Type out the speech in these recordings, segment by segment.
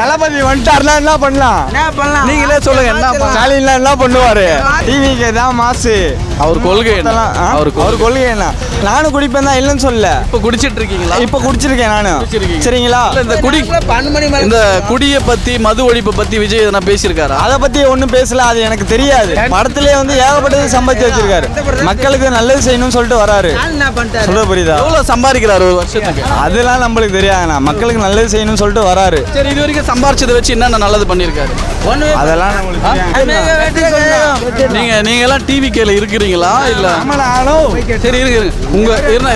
தளபதி வந்துட்டாருன்னா என்ன பண்ணலாம்? என்ன பண்ணலாம்? நீங்களே சொல்லுங்க என்ன பண்ண- ஸ்டாலின்லாம் என்ன பண்ணுவாரு? டிவிக்கு தான் மாசு. அவர் கொள்கை என்ன? அவர் அவர் கொள்கை என்ன? நானும் குடிப்பேன் தான் இல்லைன்னு சொல்லல. இப்ப குடிச்சிட்டு இருக்கீங்களா இப்ப குடிச்சிருக்கேன் நானு. குடிச்சிருக்கீங்க. சரிங்களா? இந்த குடி இந்த குடியை பத்தி மது ஒழிப்பை பத்தி விஜய் எதனா பேசியிருக்காரா? அதை பத்தி ஒன்றும் பேசல அது எனக்கு தெரியாது. படத்திலே வந்து ஏகப்பட்டது சம்பாதிச்சு வச்சிருக்காரு. மக்களுக்கு நல்லது செய்யணும்னு சொல்லிட்டு வராரு. சொல்ல புரியுதா? எவ்வளவு சம்பாதிக்கிறாரு ஒரு வருஷத்துக்கு? அதெல்லாம் நம்மளுக்கு தெரியாதுண்ணா மக்களுக்கு நல்லது செய்யணும்னு சொல்லிட்டு வராரு. சரி இது வரைக்கும் சம்பாரிச்சதை வச்சு என்னென்ன நல்லது பண்ணியிருக்காரு? அதெல்லாம். நீங்க நீங்க எல்லாம் டிவி கேல இருக்கிறீங்களா? இல்ல? சரி இருங்க. உங்க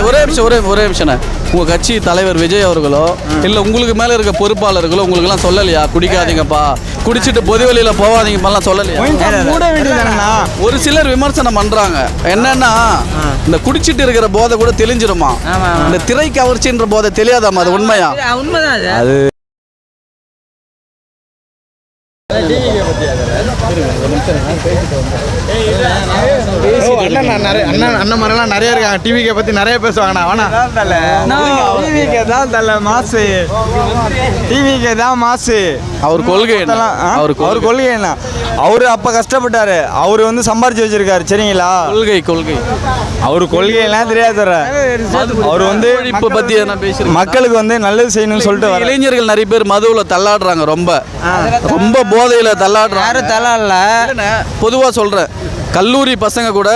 ஒரே நிமிஷம் ஒரே ஒரே நிமிஷம் உங்க கட்சி தலைவர் விஜய் அவர்களோ இல்ல உங்களுக்கு மேல இருக்க பொறுப்பாளர்களோ உங்களுக்கு எல்லாம் சொல்லலையா? குடிக்காதீங்கப்பா. குடிச்சிட்டு பொது வெளியில போவாதீங்கப்பாலாம் சொல்லலையா? ஒரு சிலர் விமர்சனம் பண்றாங்க. என்னன்னா இந்த குடிச்சிட்டு இருக்கிற போதை கூட தெளிஞ்சிருமா. இந்த திரை கவர்ச்சின்ற போதை தெரியாதாமா அது உண்மையா? உண்மைதான் அது அது அண்ணன் நிறைய அண்ணன் அண்ணன் மாதிரிலாம் நிறைய இருக்காங்க டிவிக்கை பற்றி நிறைய பேசுவாங்கண்ணா. வேணா டிவிக்கு தான் தல மாசு. டிவிக்கு தான் மாசு. அவர் கொள்கை? அவர் அவர் கொள்கை என்ன? அவரு அப்ப கஷ்டப்பட்டாரு. அவரு வந்து சம்பாரிச்சு வச்சிருக்காரு சரிங்களா? கொள்கை கொள்கை. அவரு கொள்கையெல்லாம் தெரியாது தர. அவர் வந்து எதனா பேசியிருக்காரா? மக்களுக்கு வந்து நல்லது செய்யணும்னு சொல்லிட்டு இளைஞர்கள் நிறைய பேர் மதுவுல தள்ளாடுறாங்க ரொம்ப. ரொம்ப போதையில தள்ளாடுறாங்க. யாரும் தலால பொதுவா சொல்றேன். கல்லூரி பசங்க கூட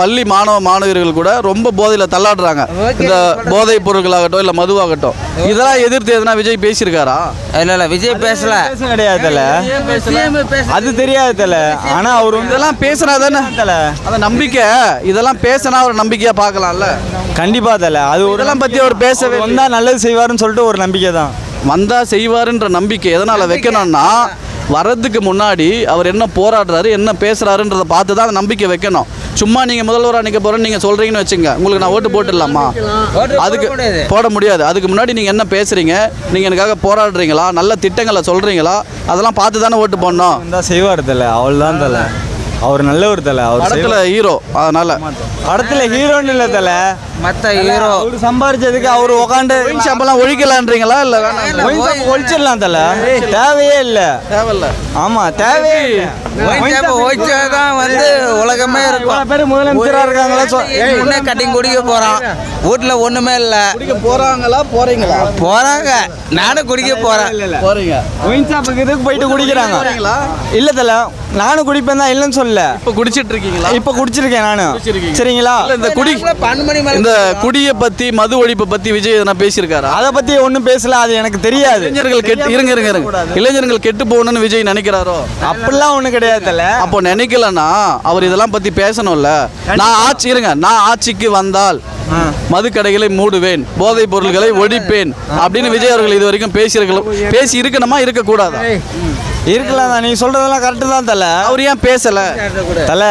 பள்ளி மாணவ மாணவியர்கள் கூட ரொம்ப போதையில தள்ளாடுறாங்க. இந்த போதைப் பொருட்களாகட்டும் இல்ல மதுவாகட்டும். இதெல்லாம் எதிர்த்து எதனா விஜய் பேசியிருக்காரா? இல்ல இல்ல விஜய் பேசல. பேச கிடையாது தல சிஎம் பேச அது தெரியாது தல ஆனா அவர் வந்து இதெல்லாம் பேசினா தானே. தல அந்த நம்பிக்கை. இதெல்லாம் பேசினா ஒரு நம்பிக்கையா பார்க்கலாம்ல. கண்டிப்பா தல அது ஒரு இதெல்லாம் பத்தி அவர் பேசவே அவர் வந்தா நல்லது செய்வாருன்னு சொல்லிட்டு ஒரு நம்பிக்கை தான். வந்தா செய்வாருன்ற நம்பிக்கை எதனால வைக்கணும்னா வர்றதுக்கு முன்னாடி அவர் என்ன போராடுறாரு என்ன பேசுறாருன்றதை பார்த்து தான் நம்பிக்கை வைக்கணும். சும்மா நீங்க முதல்வராக நிற்க போறேன்னு நீங்க சொல்றீங்கன்னு வச்சுங்க. உங்களுக்கு நான் ஓட்டு போட்டுடலாமா? அதுக்கு போட முடியாது. அதுக்கு முன்னாடி நீங்க என்ன பேசுறீங்க? நீங்க எனக்காக போராடுறீங்களா? நல்ல திட்டங்களை சொல்றீங்களா? அதெல்லாம் பார்த்து தானே ஓட்டு போடணும். செய்வார் தல. அவள் தான் தல. அவர் நல்லவர் தல அவர் படத்துல ஹீரோ அதனால. படத்துல ஹீரோன்னு இல்ல தல. மத்த ஹீரோ அவர் சம்பாரிச்சதுக்கு அவர் உட்காந்து ஷாப்பெல்லாம் ஒழிக்கலான்றீங்களா இல்ல வேணாம்? ஒழிச்சிடலாம் தல. தேவையே இல்ல. தேவையில்ல. ஆமா தேவையே இல்ல. தான் வந்து உலகமே இருக்கும். பேர் முதலமைச்சரா இருக்காங்களா முன்னே கட்டிங் குடிக்க போறான். வீட்டுல ஒண்ணுமே இல்ல. குடிக்க போறாங்களா போறீங்களா? போறாங்க. நானும் குடிக்க போறேன். போறீங்க. ஒயின் ஷாப்புக்கு இதுக்கு போயிட்டு குடிக்கிறாங்க. போறீங்களா? இல்ல தல நானும் குடிப்பேன் தான் இல்லைன்னு சொல்லல இப்ப குடிச்சிட்டு இருக்கீங்களா இப்ப குடிச்சிருக்கேன் நானு. சரிங்களா? இல்ல இந்த குடி இந்த குடியை பத்தி மது ஒழிப்பை பத்தி விஜய் எதனா பேசியிருக்காரா? அத பத்தி ஒண்ணும் பேசல அது எனக்கு தெரியாது. இளைஞர்கள் கெட்டு இருங்க இருங்க இருங்க. இளைஞர்கள் கெட்டு போகணும்னு விஜய் நினைக்கிறாரோ? அப்படிலாம் ஒண்ணும் கிடையாது தல அப்போ நினைக்கலன்னா அவர் இதெல்லாம் பத்தி பேசணும்ல. நான் ஆட்சி இருங்க நான் ஆட்சிக்கு வந்தால் மது கடைகளை மூடுவேன் போதைப் பொருள்களை ஒழிப்பேன் அப்படின்னு விஜய் அவர்கள் இது வரைக்கும் பேசியிருக்கலாம் பேசி இருக்கணுமா இருக்கக்கூடாதா? இருக்கலாம் தான் நீ சொல்றதெல்லாம் கரெக்டு தான் தல. அவர் ஏன் பேசல? தல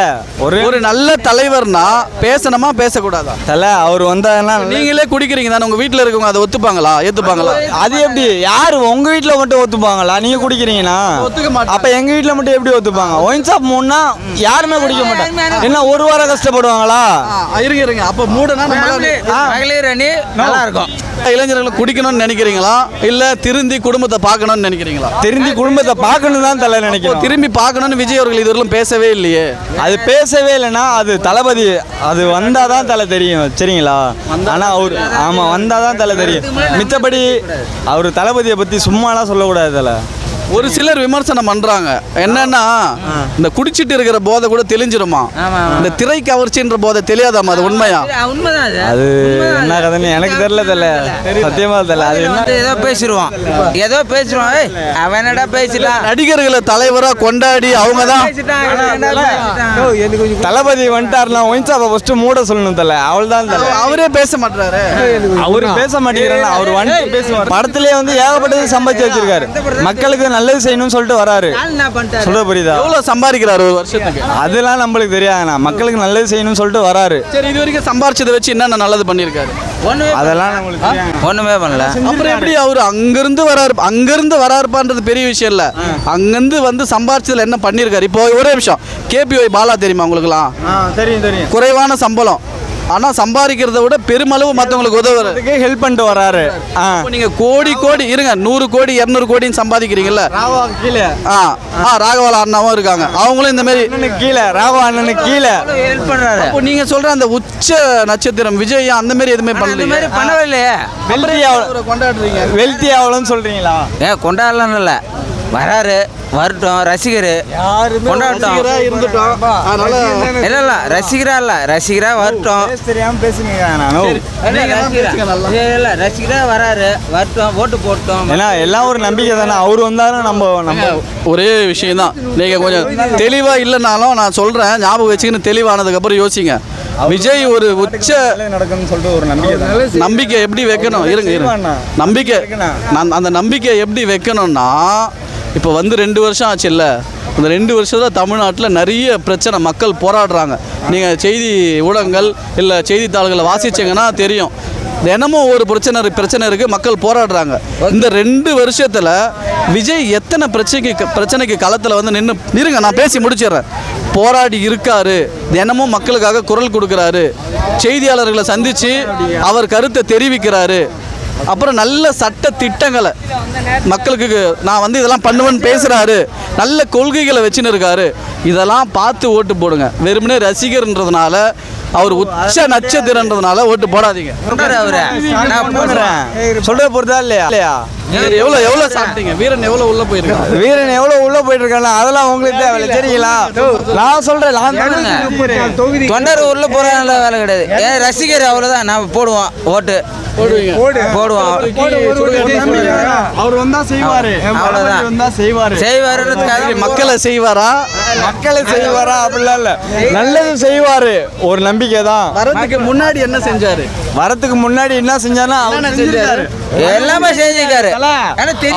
ஒரு ஒரு நல்ல தலைவர்னா பேசணுமா பேசக்கூடாதா? தல அவர் வந்தாருன்னா நீங்களே குடிக்கிறீங்க தானே உங்க வீட்டில் இருக்கவங்க அதை ஒத்துப்பாங்களா? ஏத்துப்பாங்களா? அது எப்படி? யாரு உங்க வீட்ல மட்டும் ஒத்துப்பாங்களா? நீங்க குடிக்கிறீங்கன்னா. அப்ப எங்க வீட்ல மட்டும் எப்படி ஒத்துப்பாங்க? ஒயின் ஷாப் மூணுனா யாருமே குடிக்க மாட்டாங்க. என்ன ஒரு வாரம் கஷ்டப்படுவாங்களா? இருங்க இருங்க. அப்போ மூடனா மகளிர் அணி நல்லா இருக்கும் இளைஞர்கள் குடிக்கணும்னு நினைக்கிறீங்களா? இல்ல திருந்தி குடும்பத்தை பார்க்கணும்னு நினைக்கிறீங்களா? திரும்பி குடும்பத்தை பார்க்கணும் தான் தலை நினைக்கிறோம் திரும்பி பார்க்கணும்னு விஜய் அவர்கள் இதுவரையிலும் பேசவே இல்லையே. அது பேசவே இல்லைன்னா அது தளபதி அது வந்தாதான் தலை தெரியும் சரிங்களா? ஆனா அவர் ஆமா வந்தாதான் தலை தெரியும். மித்தபடி அவர் தளபதியை பத்தி சும்மாலாம் சொல்லக்கூடாது தலை. ஒரு சிலர் விமர்சனம் பண்றாங்க. என்னன்னா இந்த குடிச்சிட்டு இருக்கிற போதை கூட தெளிஞ்சிருமா. இந்த திரை கவர்ச்சின்ற போதை தெரியாதாமா அது உண்மையா? உண்மைதான் அது. என்ன கதைன்னு எனக்கு தெரியல தலை சத்தியமா தலை அது ஏதோ பேசிடுவான் ஏதோ பேசிடுவான் ஏய் அவன் என்னடா பேசிட்டான் நடிகர்களை தலைவரா கொண்டாடி அவங்க தான்? தளபதி வந்துட்டாருனா ஒயின் ஷாப்பை ஃபர்ஸ்ட் மூட சொல்லணும் தலை. அவள் தான் தலை அவரே பேச மாட்டாரு அவரு பேச மாட்டேங்கிறாரு அவர் வந்து பேசுவார். படத்திலே வந்து ஏகப்பட்டது சம்பாதிச்சு வச்சிருக்காரு. மக்களுக்கு நல்லது செய்யணும்னு சொல்லிட்டு வராரு. சொல்ல புரியுதா? எவ்வளவு சம்பாதிக்கிறாரு ஒரு வருஷத்துக்கு? அதெல்லாம் நம்மளுக்கு தெரியாதுண்ணா. மக்களுக்கு நல்லது செய்யணும்னு சொல்லிட்டு வராரு. சரி இது வரைக்கும் சம்பாரிச்சதை வச்சு என்னென்ன நல்லது பண்ணியிருக்காரு? அதெல்லாம் நம்மளுக்கு தெரியாது. ஒண்ணுமே பண்ணல. அப்புறம் எப்படி அவர் அங்கிருந்து வராரு? அங்கிருந்து வராருப்பான்றது பெரிய விஷயம் இல்ல. அங்கிருந்து வந்து சம்பாரிச்சதுல என்ன பண்ணியிருக்காரு? இப்போ ஒரே நிமிஷம். கேபிஒய் பாலா தெரியுமா உங்களுக்குலாம் ஆ தெரியும் தெரியும். குறைவான சம்பளம். ஆனால் சம்பாதிக்கிறத விட பெருமளவு மற்றவங்களுக்கு உதவுறாரு அதுக்கு ஹெல்ப் பண்ணிட்டு வராரு. நீங்கள் கோடி கோடி இருங்க நூறு கோடி இரநூறு கோடின்னு சம்பாதிக்கிறீங்கல்ல? கீழே. ஆ ஆ ராகவால அண்ணாவும் இருக்காங்க. அவங்களும் இந்த மாதிரி கீழே ராகவா அண்ணனுக்கு கீழே. ஹெல்ப் பண்றாரு. இப்போ நீங்கள் சொல்கிற அந்த உச்ச நட்சத்திரம் விஜய் அந்த மாதிரி எதுவுமே பண்ணல பண்ணவே இல்லையே. ஆகல கொண்டாடுறீங்க வெல்த்தி ஆகலன்னு சொல்றீங்களா? ஏன் கொண்டாடலாம் இல்லை. வராரு வரட்டும் ரசிகர். கொண்டாடட்டும். இருந்துட்டோம். அதனால இல்ல இல்ல ரசிகரா இல்ல. ரசிகரா வரட்டும். தெரியாம பேசுங்க இல்ல, நீங்க தான் ரசிகரா. வராரு. வரட்டும் ஓட்டு போட்டோம். ஏன்னா எல்லாம் ஒரு நம்பிக்கை தானே. அவர் வந்தாலும் நம்ம நம்ம ஒரே விஷயம்தான். நீங்கள் கொஞ்சம் தெளிவாக இல்லைனாலும் நான் சொல்கிறேன் ஞாபகம் வச்சுக்கின்னு தெளிவானதுக்கப்புறம் யோசிங்க. விஜய் ஒரு உச்ச நடக்கும்னு சொல்லிட்டு ஒரு நம்பிக்கை தான். நம்பிக்கை எப்படி வைக்கணும்? இருங்க இருங்க. நம்பிக்கை. நான் அந்த நம்பிக்கை எப்படி வைக்கணும்னா இப்போ வந்து ரெண்டு வருஷம் ஆச்சு இல்லை. இந்த ரெண்டு வருஷத்தில் தமிழ்நாட்டில் நிறைய பிரச்சனை மக்கள் போராடுறாங்க. நீங்கள் செய்தி ஊடகங்கள் இல்லை செய்தித்தாள்களை வாசிச்சிங்கன்னா தெரியும். தினமும் ஒரு பிரச்சனை பிரச்சனை இருக்குது மக்கள் போராடுறாங்க. இந்த ரெண்டு வருஷத்தில் விஜய் எத்தனை பிரச்சனைக்கு பிரச்சனைக்கு களத்தில் வந்து நின்று இருங்க நான் பேசி முடிச்சிடுறேன். போராடி இருக்காரு. தினமும் மக்களுக்காக குரல் கொடுக்குறாரு. செய்தியாளர்களை சந்தித்து அவர் கருத்தை தெரிவிக்கிறாரு. அப்புறம் நல்ல சட்ட திட்டங்களை மக்களுக்கு நான் வந்து இதெல்லாம் பண்ணுவேன்னு பேசுகிறாரு நல்ல கொள்கைகளை வச்சுன்னு இருக்காரு. இதெல்லாம் பார்த்து ஓட்டு போடுங்க. வெறுமனே ரசிகர்ன்றதுனால அவர் உச்ச நட்சத்திரன்றதுனால ஓட்டு போடாதீங்க. நான் சொல்ற பொறுத்தா இல்லையா? இல்லையா? எவ்வளோ எவ்வளோ சாப்பிட்டீங்க? வீரன் எவ்வளோ உள்ளே போயிருக்காங்க வீரன் எவ்வளவு உள்ள போயிட்டு அதெல்லாம் உங்களுக்கு தேவையில்ல. சரிங்களா நான் சொல்றேன் நான் தொண்டர் உள்ள போறாங்க வேலை கிடையாது. ஏன் ரசிகர் அவ்வளவுதான். நாம போடுவோம் ஓட்டு. போடுவீங்க. போடுவோம். அவர் வந்தா செய்வாரு. அவ்வளவுதான். வந்தா செய்வாரு. செய்வாருன்றதுக்காக மக்களை செய்வாரா? மக்களை செய்வாரா? அப்படிலாம் இல்ல. நல்லது செய்வாரு. ஒரு நம்பிக்கை தான். வரதுக்கு முன்னாடி என்ன செஞ்சாரு? வரதுக்கு முன்னாடி என்ன செஞ்சாருன்னா அவர் செஞ்சிருக்காரு. எல்லாமே செஞ்சிருக்காரு.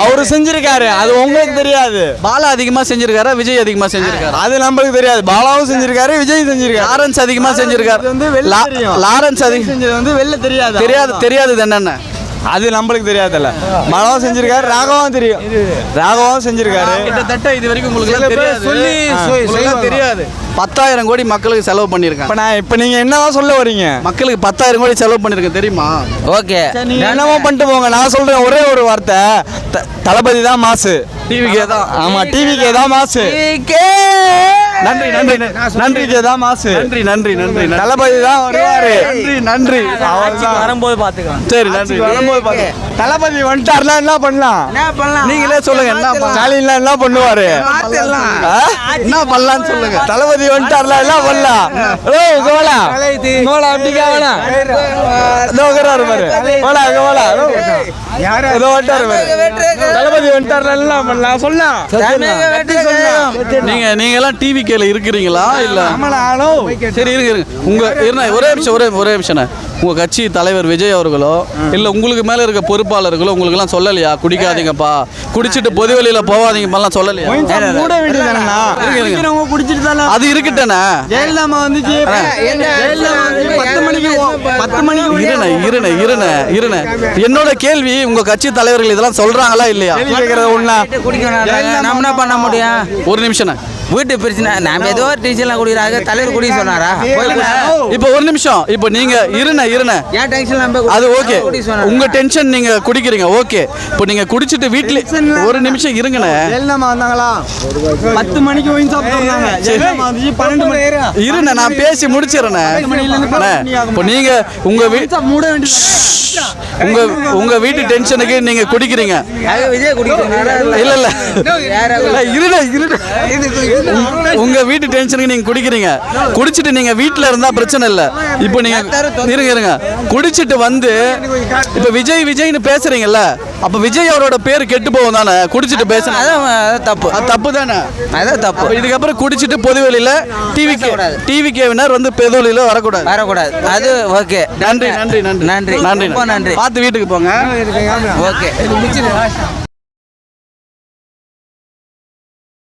அவரு செஞ்சிருக்காரு. அது உங்களுக்கு தெரியாது. பாலா அதிகமாக செஞ்சிருக்காரா விஜய் அதிகமாக செஞ்சிருக்காரா? அது நம்மளுக்கு தெரியாது. பாலாவும் செஞ்சிருக்காரு விஜய் செஞ்சிருக்காரு. லாரன்ஸ் அதிகமாக செஞ்சிருக்காரு. வந்து. லாரன்ஸ் அதிகம் செஞ்சது வந்து வெளில தெரியாது. தெரியாது தெரியாதது என்னென்ன? அது நம்மளுக்கு தெரியாதுல்ல. பாலாவும் செஞ்சிருக்காரு ராகவும் தெரியும். ராகவும் செஞ்சிருக்காரு. கிட்டத்தட்ட இது வரைக்கும் உங்களுக்கு தெரியாது. சொல்லி தெரியாது. பத்தாயிரம் கோடி மக்களுக்கு செலவு பண்ணியிருக்காங்க. இப்ப நான் இப்ப நீங்க என்னதான் சொல்ல வரீங்க? மக்களுக்கு பத்தாயிரம் கோடி செலவு பண்ணியிருக்கேன் தெரியுமா? ஓகே. நீங்க என்னமோ பண்ணிட்டு போங்க. நான் சொல்றேன் ஒரே ஒரு வார்த்தை. த- தளபதி தான் மாசு. டிவிக்கே தான். ஆமா டிவிக்கே தான் மாசு. நன்றி நன்றி நன்றி தான் மாசு. நன்றி நன்றி நன்றி தளபதி தான் வருவாரு. நன்றி நன்றி. அவர்தான். வரும்போது பாத்துக்கலாம். சரி நன்றி. வரும்போது பாத்து- தளபதி வந்துட்டாருன்னா என்ன பண்ணலாம்? என்ன பண்ணலாம்? நீங்களே சொல்லுங்க என்ன? ஸ்டாலின்லாம் என்ன பண்ணுவாரு? என்ன பண்ணலாம்னு சொல்லுங்க. தளபதி வந்துட்டார்ல என்ன பண்ணலாம்? ஓ கோலா கோலா அப்படிக்கா வேணா இதோ பாரு. கோலா கோலா ஏதோ வந்துட்டாரு தளபதி வந்துட்டார்ல என்ன பண்ணலாம்? சொல்லலாம். நீங்க நீங்க எல்லாம் டிவி கேல இருக்கிறீங்களா? இல்ல. சரி இருங்க இருங்க. உங்க இருங்க ஒரே நிமிஷம் ஒரே ஒரே நிமிஷம் உங்க கட்சி தலைவர் விஜய் அவர்களோ இல்ல உங்களுக்கு மேல இருக்க பொறுப்பாளர்களோ உங்களுக்கு எல்லாம் சொல்லலையா? குடிக்காதீங்கப்பா. குடிச்சிட்டு பொது வெளியில போவாதீங்கப்பா சொல்லலையா? அது இருக்கட்டேனே ஜெயலலிதா வந்துச்சு. பத்து மணிக்கு பத்து மணிக்கு என்னோட கேள்வி உங்க கட்சி தலைவர்கள் இதெல்லாம் சொல்றாங்களா இல்லையா? ஒரு நிமிஷம் வீட்டு பிரச்சனை. நாம ஏதோ டீச்சர்லாம் குடிக்கிறாங்க தலைவர் குடி சொன்னாரா. இப்போ ஒரு நிமிஷம். இப்போ நீங்க இருண்ணே இருண்ணே ஏன் டென்ஷன் நம்ம அது ஓகே? உங்க டென்ஷன் நீங்க குடிக்கிறீங்க. ஓகே இப்போ நீங்க குடிச்சிட்டு வீட்ல ஒரு நிமிஷம் இருங்கண்ணே. ஜெயலலிதா வந்தாங்களா? பத்து மணிக்கு ஒயின் சாப்பிட்டு பன்னெண்டு மணி. இருண்ணே நான் பேசி முடிச்சிடுறேண்ணே. அண்ணே, இப்போ நீங்க உங்க வீ மூட வேண்டியது உங்க உங்க வீட்டு டென்ஷனுக்கு நீங்க குடிக்கிறீங்க. இல்ல இல்ல இருண்ணே இருண்ணே. உங்க- வீட்டு டென்ஷனுக்கு நீங்க குடிக்கிறீங்க. குடிச்சிட்டு நீங்க வீட்ல இருந்தா பிரச்சனை இல்ல. இப்போ நீங்க இருங்க இருங்க. குடிச்சிட்டு வந்து இப்போ விஜய் விஜய்னு பேசுறீங்கல்ல அப்ப விஜய் அவரோட பேர் கெட்டு போகும் தானே? குடிச்சிட்டு பேசுனா. தப்பு. அது தப்பு தானே? அதான் தப்பு. இதுக்கப்புறம் குடிச்சிட்டு பொது வெளியில டிவி. டிவி கேவினர் வந்து பொது வெளியில வரக்கூடாது. வரக்கூடாது. அது ஓகே. நன்றி நன்றி நன்றி. நன்றி. நன்றி நன்றி. பார்த்து வீட்டுக்கு போங்க. ஓகே.